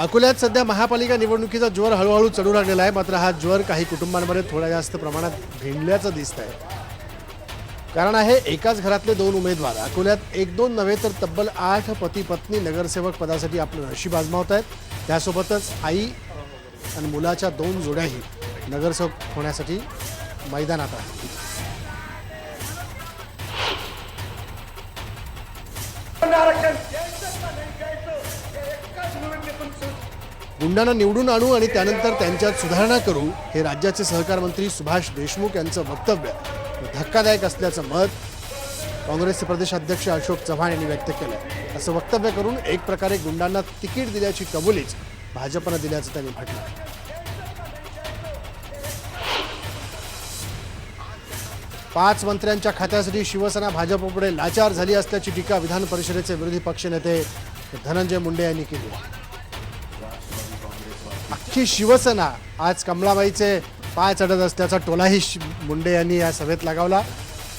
अकोल्यात सध्या महापालिका निवडणुकीचा ज्वर हळूहळू चढू लागलेला आहे. मात्र हा ज्वर काही कुटुंबांमध्ये थोड्या जास्त प्रमाणात भिंडल्याचं दिसत आहे कारण आहे एकाच घरातले दोन उमेदवार. अकोल्यात एक दोन नव्हे तर तब्बल आठ पती पत्नी नगरसेवक पदासाठी आपलं नशीब आजमावत आहेत. त्यासोबतच आई आणि मुलाच्या दोन जोड्याही नगरसेवक होण्यासाठी मैदानात आहेत. गुंडांना निवडून आणू आणि त्यानंतर त्यांच्यात सुधारणा करू हे राज्याचे सहकार मंत्री सुभाष देशमुख यांचं वक्तव्य. धक्कादायक असल्याचं मत काँग्रेसचे प्रदेशाध्यक्ष अशोक चव्हाण यांनी व्यक्त केलं असं वक्तव्य करून एक प्रकारे गुंडांना तिकीट दिल्याची कबुलीच भाजपनं दिल्याचं त्यांनी म्हटलं. पाच मंत्र्यांच्या खात्यासाठी शिवसेना भाजपपुढे लाचार झाली असल्याची टीका विधान परिषदेचे विरोधी पक्षनेते धनंजय मुंडे यांनी केली अख्खी शिवसेना आज कमलाबाईचे पाय चढत असल्याचा टोलाही मुंडे यांनी या सभेत लगावला.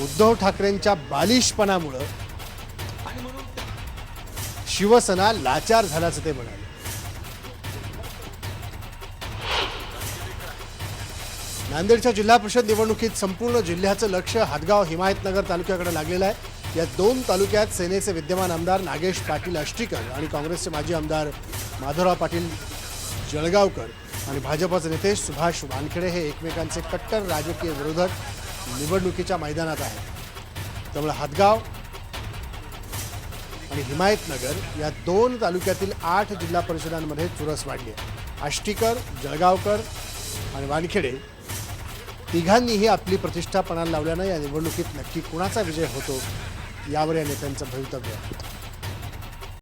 उद्धव ठाकरेंच्या बालिशपणामुळं शिवसेना लाचार झाल्याचं ते म्हणाले. नांदेडच्या जिल्हा परिषद निवडणुकीत संपूर्ण जिल्ह्याचं लक्ष हादगाव हिमायतनगर तालुक्याकडे लागलेलं आहे. या दोन तालुक्यात सेनेचे विद्यमान आमदार नागेश पाटील अष्टीकर आणि काँग्रेसचे माजी आमदार माधवराव पाटील जळगावकर आणि भाजपाचे नेते सुभाष वानखेडे हे एकमेकांचे कट्टर राजकीय विरोधक निवडणुकीच्या मैदानात आहेत. त्यामुळे हादगाव आणि हिमायतनगर या दोन तालुक्यातील आठ जिल्हा परिषदांमध्ये चुरस वाढली आहे. आष्टीकर जळगावकर आणि वानखेडे तिघांनीही आपली प्रतिष्ठा पणाला लावल्यानं या निवडणुकीत नक्की कुणाचा विजय होतो यावर या नेत्यांचं भवितव्य आहे.